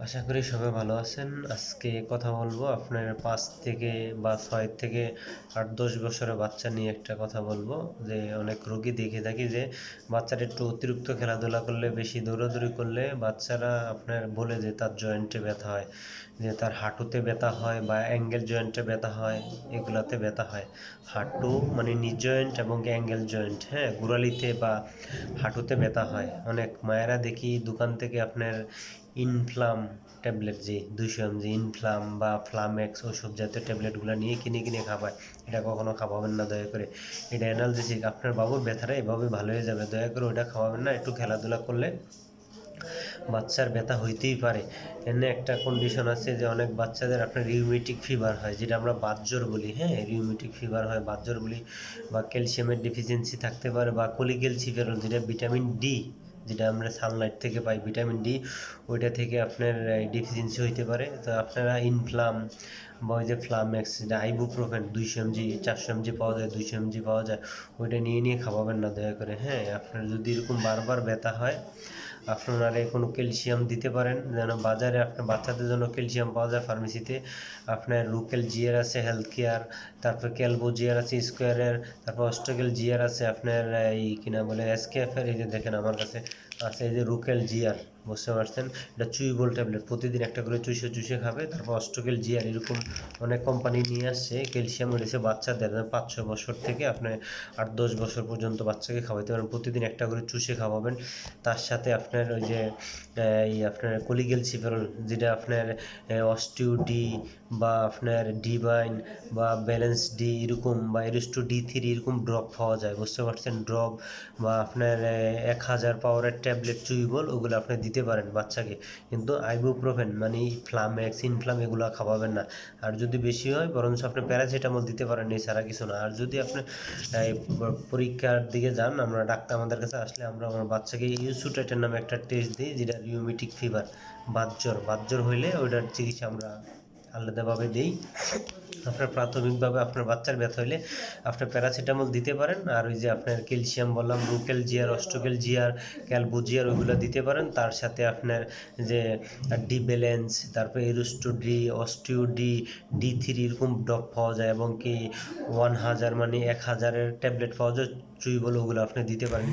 আশা করি সবাই ভালো আছেন। আজকে কথা বলব আপনার পাঁচ থেকে বা ছয় থেকে আট, দশ বছরের বাচ্চা নিয়ে একটা কথা বলব। যে অনেক রোগী দেখে থাকি যে বাচ্চারা একটু অতিরিক্ত খেলাধুলা করলে, বেশি দৌড়াদৌড়ি করলে বাচ্চারা আপনার বলে যে তার জয়েন্টে ব্যথা হয়, যে তার হাঁটুতে ব্যথা হয় বা অ্যাঙ্গেল জয়েন্টে ব্যথা হয়, এগুলাতে ব্যথা হয়। হাঁটু মানে নিজ জয়েন্ট এবং অ্যাঙ্গেল জয়েন্ট হ্যাঁ গোড়ালিতে বা হাঁটুতে ব্যথা হয়। অনেক মায়েরা দেখি দোকান থেকে আপনার ইনফ্লাম ট্যাবলেট যে দুশো এম জি ইনফ্লাম বা ফ্লামেক্স ওসব জাতীয় ট্যাবলেটগুলো নিয়ে কিনে কিনে খাবায়, এটা কখনো খাওয়াবেন না, দয়া করে। এটা অ্যানালজেসিক আপনার বাবুর ব্যথাটা এভাবে ভালো হয়ে যাবে, দয়া করে ওটা খাওয়াবেন না, একটু খেলাধুলা করলে বাচ্চার ব্যথা হইতেই পারে। এনে একটা কন্ডিশন আছে যে অনেক বাচ্চাদের আপনার রিউমেটিক ফিভার হয়, যেটা আমরা বাতজ্বর বলি হ্যাঁ? রিউমেটিক ফিভার হয় বাতজ্বর বলি, বা ক্যালসিয়ামের ডেফিসিয়েন্সি থাকতে পারে, বা কলিক্যালসিফেরল যেটা ভিটামিন ডি যেটা আমরা সানলাইট থেকে পাই ভিটামিন ডি ওইটা থেকে আপনার ডিফিসিয়েন্সি হইতে পারে। তো আপনারা ইনফ্লাম ওই যে ফ্লামেক্স যেটা আইবুপ্রোফেন দুইশো এমজি চারশো এমজি পাওয়া যায়, দুইশো এমজি পাওয়া যায়, ওইটা নিয়ে নিয়ে খাওয়াবেন না, দয়া করে। হ্যাঁ আপনার যদি এরকম বারবার ব্যথা হয়, আপনারা কোনো ক্যালসিয়াম দিতে পারেন, যেন বাজারে আপনার বাচ্চাদের জন্য ক্যালসিয়াম পাওয়া যায় ফার্মেসিতে, আপনার লোকাল জিয়ার আছে হেলথ কেয়ার তারপর ক্যালবো জিয়ার আছে স্কোয়ারের তারপর অস্ট্রেকেল জিয়ার আছে, আপনার এই কিনা বলে এসকেএফের এই যে দেখেন আমার কাছে আছে, এই যে রুকেল জিয়ার। বুঝতে পারছেন? এটা চুইবল ট্যাবলেট, প্রতিদিন একটা করে চুষে চুষে খাবে। তারপর অস্ট্রেকেল জিয়ার এরকম অনেক কোম্পানি নিয়ে আসছে ক্যালসিয়াম রয়েছে বাচ্চাদের পাঁচ ছ বছর থেকে আপনি আট দশ বছর পর্যন্ত বাচ্চাকে খাওয়াইতে পারেন প্রতিদিন একটা করে চুষে খাওয়াবেন। তার সাথে আপনার ওই যে, এই আপনার কলিগেল সিফেরল, যেটা আপনার অস্টিউ ডি বা আপনার ডিভাইন বা ব্যালেন্স ডি এরকম বা এরিস্টো ডি থ্রি এরকম ড্রপ পাওয়া যায়। বুঝতে পারছেন? ড্রপ বা আপনার এক হাজার পাওয়ারের ট্যাবলেট চুইবল ওগুলো আপনি দিতে পারেন বাচ্চাকে। কিন্তু আইবুপ্রোফেন মানে এই ফ্লাম ফ্লামেক্স ইনফ্লাম এগুলো খাওয়াবেন না। আর যদি বেশি হয়, বরঞ্চ আপনি প্যারাসিটামল দিতে পারেন এছাড়া কিছু না। আর যদি আপনি পরীক্ষার দিকে যান, আমরা ডাক্তার আমাদের কাছে আসলে আমরা আমার বাচ্চাকে ইউসুটেটের নামে একটা টেস্ট দিই, যেটা রিউমেটিক ফিভার বাতজ্বর বাতজ্বর হইলে ওইটার চিকিৎসা আমরা আলাদাভাবে দিই। আপনার প্রাথমিকভাবে আপনার বাচ্চার ব্যথা হইলে আপনি প্যারাসিটামল দিতে পারেন, আর ওই যে আপনার ক্যালসিয়াম বললাম, রুকেল জিয়ার অস্টোকেল জিয়ার ক্যালবো জিয়ার ওইগুলো দিতে পারেন। তার সাথে আপনার যে ডি ব্যালেন্স, তারপরে এরুস্টো D osteo D D three এরকম ডপ পাওয়া যায়, এবং কি ওয়ান হাজার মানে এক হাজারের ট্যাবলেট পাওয়া যায়, চুই বলে ওগুলো আপনি দিতে পারেন।